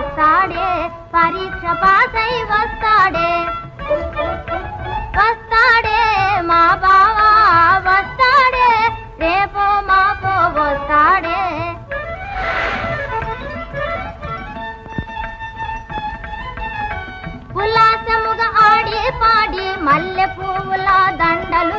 వస్తాడే పరీక్ష పాస్ అయి వస్తాడే. వస్తాడే మా బావా వస్తాడే రేపో మాపో వస్తాడే. ఉల్లాసముగా ఆడి పాడి మల్లె పువ్వుల దండలు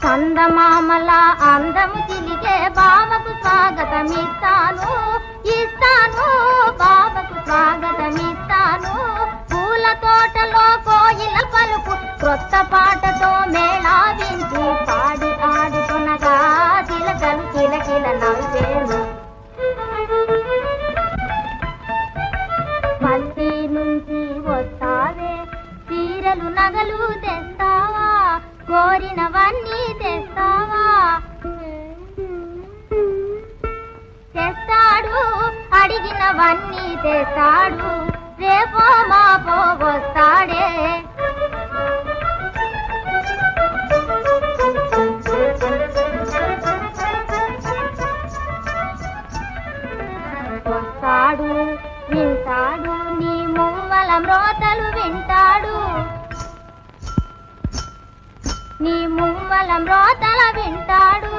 చందమామల అందము తిలిగే బావకు స్వాగతం ఇస్తాను. ఇస్తాను బావకు స్వాగతం ఇస్తాను పూల తోటలో కోయిల పలుకు క్రొత్త పాటతో మేళావించి పాడి ఆడుకొనగా తిలకలు కిలకిల నవ్వేను. పల్లి నుంచి వస్తావే చీరలు నగలు తెస్తా కోరినవన్నీ తెస్తావా? తెస్తాడు అడిగినవన్నీ తెస్తాడు. రేపో మాపో వస్తాడే. వస్తాడు వింటాడు నీ మువ్వల మ్రోతలు వింటాడు. కాలం రోతల వింటాడు.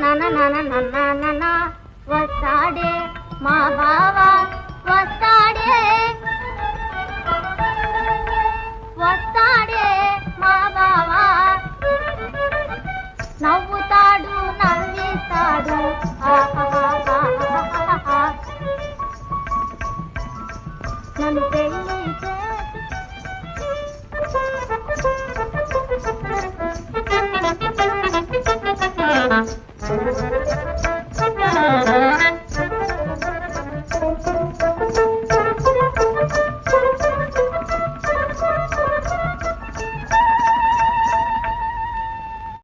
నన్న వస్తాడే మా బావ వస్తాడే వస్తాడే మా బావ. నవ్వుతాడు నవ్విస్తాడు నన్ను పెళ్ళి